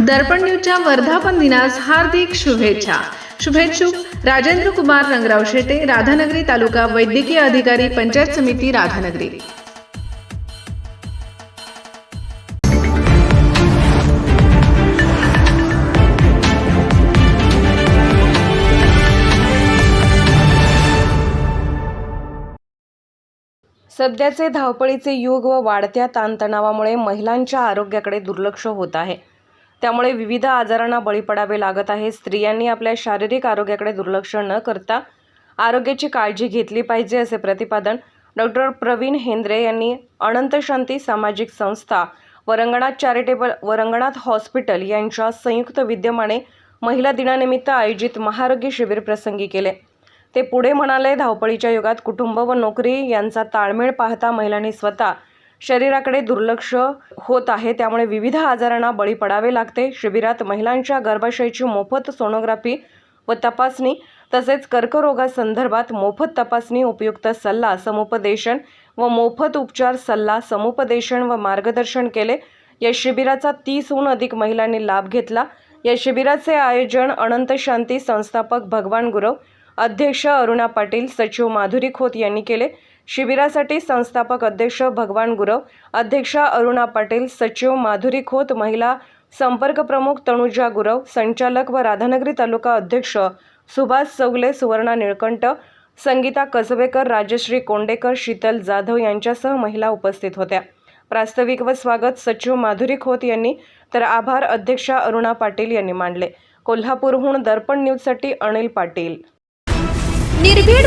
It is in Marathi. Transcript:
दर्पण न्यूजच्या वर्धापन दिनास हार्दिक शुभेच्छा. शुभेच्छुक राजेंद्र कुमार रंगराव शेटे राधानगरी तालुका वैद्यकीय अधिकारी पंचायत समिती राधानगरी. सध्याचे धावपळीचे युग व वाढत्या ताणतणावामुळे महिलांच्या आरोग्याकडे दुर्लक्ष होत आहे. त्यामुळे विविध आजारांना बळी पडावे लागत आहे. स्त्रियांनी आपल्या शारीरिक आरोग्याकडे दुर्लक्ष न करता आरोग्याची काळजी घेतली पाहिजे असे प्रतिपादन डॉक्टर प्रवीण हेंद्रे यांनी अनंत शांती सामाजिक संस्था वरंगणात चॅरिटेबल वरंगणात हॉस्पिटल यांच्या संयुक्त विद्यमाने महिला दिनानिमित्त आयोजित महारोग्य शिबिर प्रसंगी केले. ते पुढे म्हणाले धावपळीच्या युगात कुटुंब व नोकरी यांचा ताळमेळ पाहता महिलांनी स्वतः शरीराकडे दुर्लक्ष होत आहे. त्यामुळे विविध आजारांना बळी पडावे लागते. शिबिरात महिलांच्या गर्भाशयाची मोफत सोनोग्राफी व तपासणी तसेच कर्करोगासंदर्भात मोफत तपासणी उपयुक्त सल्ला समुपदेशन व मोफत उपचार सल्ला समुपदेशन व मार्गदर्शन केले. या शिबिराचा तीसहून अधिक महिलांनी लाभ घेतला. या शिबिराचे आयोजन अनंत शांती संस्थापक भगवान गुरव अध्यक्ष अरुणा पाटील सचिव माधुरी खोत यांनी केले. शिबिरासाठी संस्थापक अध्यक्ष भगवान गुरव अध्यक्षा अरुणा पाटील सचिव माधुरी खोत महिला संपर्क प्रमुख तनुजा गुरव संचालक व राधानगरी तालुका अध्यक्ष सुभाष चौगले सुवर्णा निळकंठ संगीता कसबेकर राजश्री कोंडेकर शीतल जाधव यांच्यासह महिला उपस्थित होत्या. प्रास्ताविक व स्वागत सचिव माधुरी खोत यांनी तर आभार अध्यक्षा अरुणा पाटील यांनी मांडले कोल्हापूरहून दर्पण न्यूजसाठी अनिल पाटील. निर्भीड